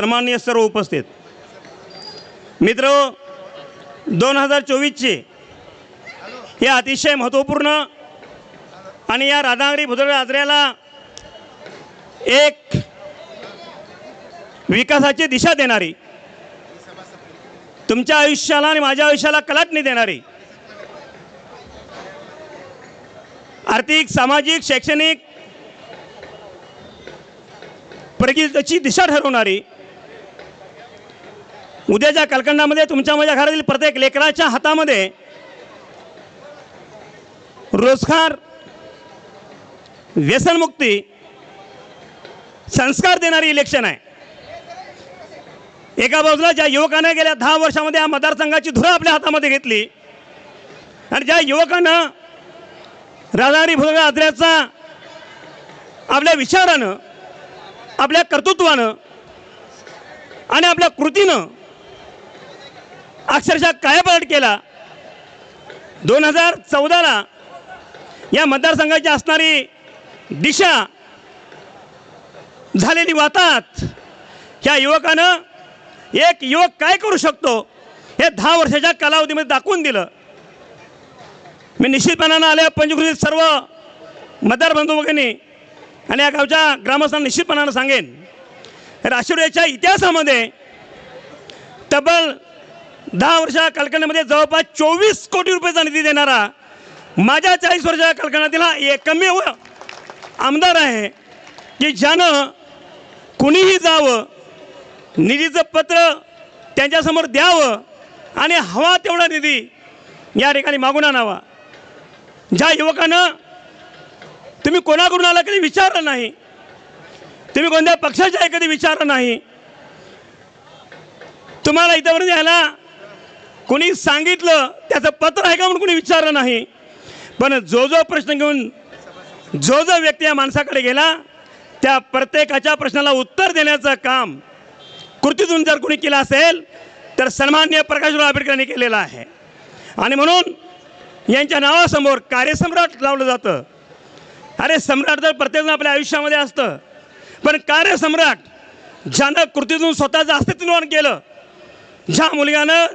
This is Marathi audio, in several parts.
सन्माननीय सर्व उपस्थित. मित्र दोन हजार चोवीसचे हे अतिशय महत्त्वपूर्ण आणि या राधानगरी भुदळ आजऱ्याला एक विकासाची दिशा देणारी तुमच्या आयुष्याला आणि माझ्या आयुष्याला कलाटणी देणारी आर्थिक सामाजिक शैक्षणिक प्रगतीची दिशा ठरवणारी उद्याच्या कालखंडामध्ये तुमच्या माझ्या घरातील प्रत्येक लेकराच्या हातामध्ये रोजगार व्यसनमुक्ती संस्कार देणारी इलेक्शन आहे. एका बाजूला ज्या युवकानं गेल्या दहा वर्षामध्ये या मतदारसंघाची धुरा आपल्या हातामध्ये घेतली आणि ज्या युवकानं राधारी भुजबळ आदऱ्याचा आपल्या विचारानं आपल्या कर्तृत्वानं आणि आपल्या कृतीनं अक्षरशः कायापालट केला. दोन हजार चौदाला या मतदारसंघाची असणारी दिशा झालेली वातात ह्या युवकानं एक युवक काय करू शकतो हे दहा वर्षाच्या कालावधीमध्ये दाखवून दिलं. मी निश्चितपणानं आल्या पंचकृतीत सर्व मतदार बंधू वगैरे आणि या गावच्या ग्रामस्थांना निश्चितपणानं सांगेन. राष्ट्रीयच्या इतिहासामध्ये तब्बल दहा वर्षा कालखंडामध्ये जवळपास चोवीस कोटी रुपयाचा निधी देणारा माझ्या चाळीस वर्षाच्या कालखंडातील हा एकमेव आमदार आहे की ज्यानं कुणीही जावं निधीचं पत्र त्यांच्यासमोर द्यावं आणि हवा तेवढा निधी या ठिकाणी मागून आणावा. ज्या युवकानं तुम्ही कोणाकडून आला कधी विचारलं नाही तुम्ही कोणत्या पक्षाच्या आहे कधी विचारलं नाही तुम्हाला इथंपर्यंत यायला कोणी सांगितलं त्याचं पत्र आहे का म्हणून कोणी विचारलं नाही? पण जो जो प्रश्न घेऊन जो जो व्यक्ती या माणसाकडे गेला त्या प्रत्येकाच्या प्रश्नाला उत्तर देण्याचं काम कृतीतून जर कोणी केलं असेल तर सन्मान्य प्रकाशराव आंबेडकरांनी केलेलं आहे. आणि म्हणून यांच्या नावासमोर कार्यसम्राट लावलं जातं. अरे सम्राट तर प्रत्येकजण आपल्या आयुष्यामध्ये असतं. पण कार्यसम्राट ज्यानं कृतीतून स्वतःचं अस्तित्व निर्माण केलं ज्या मुलग्यानं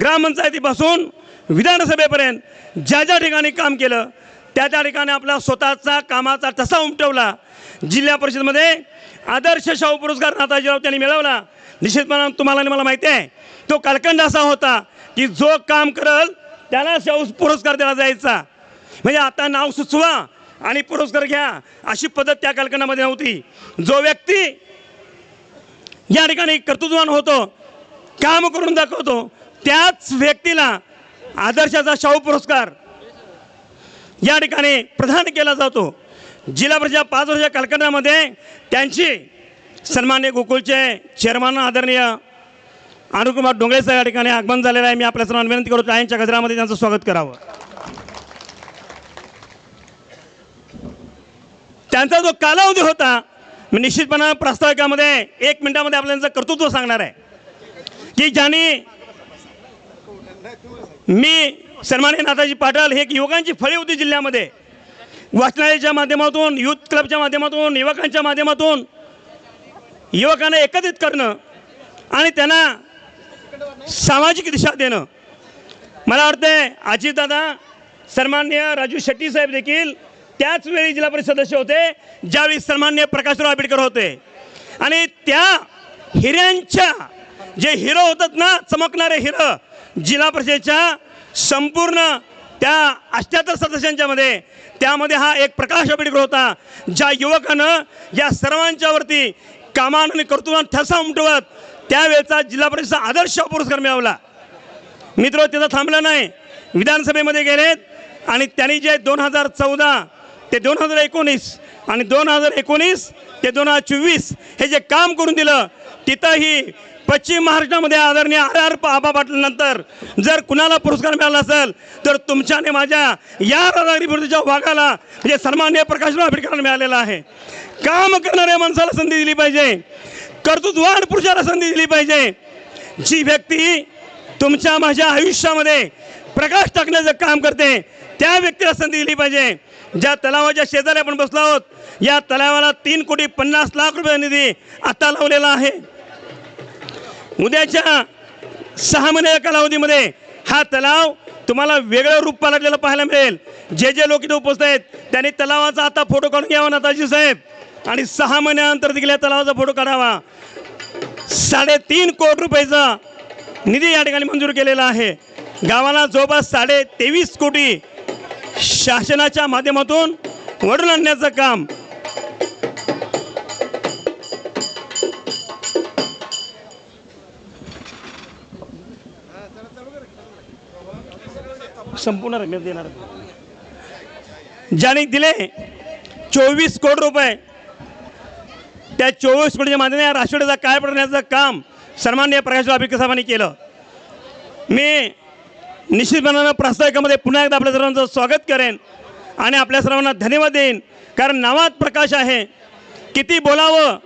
ग्रामपंचायतीपासून विधानसभेपर्यंत ज्या ज्या ठिकाणी काम केलं त्या त्या ठिकाणी आपला स्वतःचा कामाचा ठसा उमटवला जिल्हा परिषदमध्ये आदर्श शाहू पुरस्कार नाताजीराव त्यांनी मिळवला. निश्चितपणे तुम्हाला मला माहिती आहे तो कालखंड असा होता की जो काम करल त्याला शाहू पुरस्कार दिला जायचा. म्हणजे आता नाव सुचवा आणि पुरस्कार घ्या अशी पद्धत त्या कालखंडामध्ये नव्हती. जो व्यक्ती या ठिकाणी कर्तृत्ववान होतो काम करून दाखवतो त्याच व्यक्तीला आदर्शाचा शाहू पुरस्कार या ठिकाणी प्रदान केला जातो. जिल्हा परिषद पाच वर्षाच्या कालखंडामध्ये त्यांची सन्मान्य गोकुळचे चेअरमन आदरणीय अनुकुमार डोंगळे साहेब या ठिकाणी आगमन झालेलं आहे. मी आपल्या सर्वांना विनंती करतो टाळ्यांच्या गजरामध्ये त्यांचं स्वागत करावं. त्यांचा जो कालावधी होता मी निश्चितपणे प्रास्ताविकामध्ये एक मिनिटामध्ये आपल्याला कर्तृत्व सांगणार आहे. की ज्यांनी मी सन्मान्य नाथाजी पाटील हे एक युवकांची फळे होती जिल्ह्यामध्ये. वाचनालयाच्या माध्यमातून युथ क्लबच्या माध्यमातून युवकांच्या माध्यमातून युवकांना एकत्रित करणं आणि त्यांना सामाजिक दिशा देणं. मला वाटतंय अजितदादा सन्मान्य राजू शेट्टी साहेब देखील त्याच वेळी जिल्हा परिषद सदस्य होते ज्यावेळी सन्मान्य प्रकाशराव आंबेडकर होते. आणि त्या हिऱ्यांच्या जे हिरो होतात ना चमकणारे हिरं जिल्हा परिषदेच्या संपूर्ण त्या अष्ट्याहत्तर सदस्यांच्या मध्ये त्यामध्ये हा एक प्रकाश आंबेडकर होता ज्या युवकानं या सर्वांच्यावरती कामान आणि कर्तृत्वान ठसा उमटवत त्यावेळेचा जिल्हा परिषदचा आदर्श पुरस्कार मिळवला. मित्र तिथं थांबला नाही. विधानसभेमध्ये गेलेत आणि त्यांनी जे दोन हजार चौदा ते दोन हजार एकोणीस आणि दोन हजार एकोणीस ते दोन हजार चोवीस हे जे काम करून दिलं तिथंही पश्चिम महाराष्ट्रामध्ये आदरणीय आर आर आबा पाटील जर कुणाला पुरस्कार मिळाला असेल तर तुमच्या आणि माझ्या या राधागिरीपूर्तीच्या वाघाला म्हणजे सन्मान्य प्रकाशराव आंबेडकरांना मिळालेला आहे. काम करणाऱ्या माणसाला संधी दिली पाहिजे. कर्तृत्वान पुरुषाला संधी दिली पाहिजे. जी व्यक्ती तुमच्या माझ्या आयुष्यामध्ये प्रकाश टाकण्याचं काम करते त्या व्यक्तीला संधी दिली पाहिजे. ज्या तलावाच्या शेजारी आपण बसलो आहोत या तलावाला तीन कोटी पन्नास लाख रुपये निधी आता लावलेला आहे. उद्याच्या सहा महिन्या कालावधीमध्ये हा तलाव तुम्हाला वेगळं रूप पालटलेलं पाहायला मिळेल. जे जे लोक इथे उपस्थित आहेत त्यांनी तलावाचा आता फोटो काढून घ्यावा नाताजी साहेब. आणि सहा महिन्यानंतर देखील या तलावाचा फोटो काढावा. साडेतीन कोटी रुपयाचा निधी या ठिकाणी मंजूर केलेला आहे. गावाला जवळपास साडे तेवीस कोटी शासनाच्या माध्यमातून वडून आणण्याचं काम. संपूर्ण रमेश देणार. ज्याने दिले चोवीस कोटी रुपये त्या चोवीस कोटीच्या माध्यमाने राष्ट्रवादीचा काय पडण्याचं काम सन्मान्य प्रकाश आंबेडकर साहेबांनी केलं. मी निश्चितपणानं प्रास्ताविकामध्ये पुन्हा एकदा आपल्या सर्वांचं स्वागत करेन आणि आपल्या सर्वांना धन्यवाद देईन. कारण नावात प्रकाश आहे. किती बोलावं?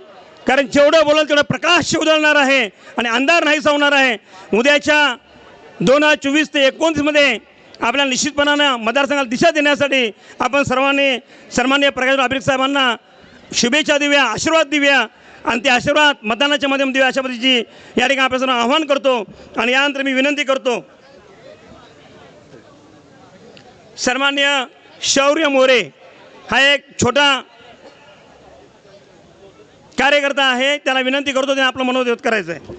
कारण जेवढं बोलाल तेवढं प्रकाश उजळणार आहे आणि अंधार नाहीसा होणार आहे. उद्याच्या दोन हजार चोवीस ते एकोणतीसमध्ये आपल्या निश्चितपणानं मतदारसंघाला दिशा देण्यासाठी आपण सर्वांनी सन्मान्य प्रकाश आंबेडकर साहेबांना शुभेच्छा देऊया आशीर्वाद देऊया आणि ते आशीर्वाद मतदानाच्या माध्यम देऊया अशा पद्धतीची या ठिकाणी आपल्या सर्वांना आव्हान करतो आणि यानंतर मी विनंती करतो सन्मान्य शौर्य मोरे हा एक छोटा कार्यकर्ता आहे. त्याला विनंती करतो त्याने आपलं मनोद करायचं आहे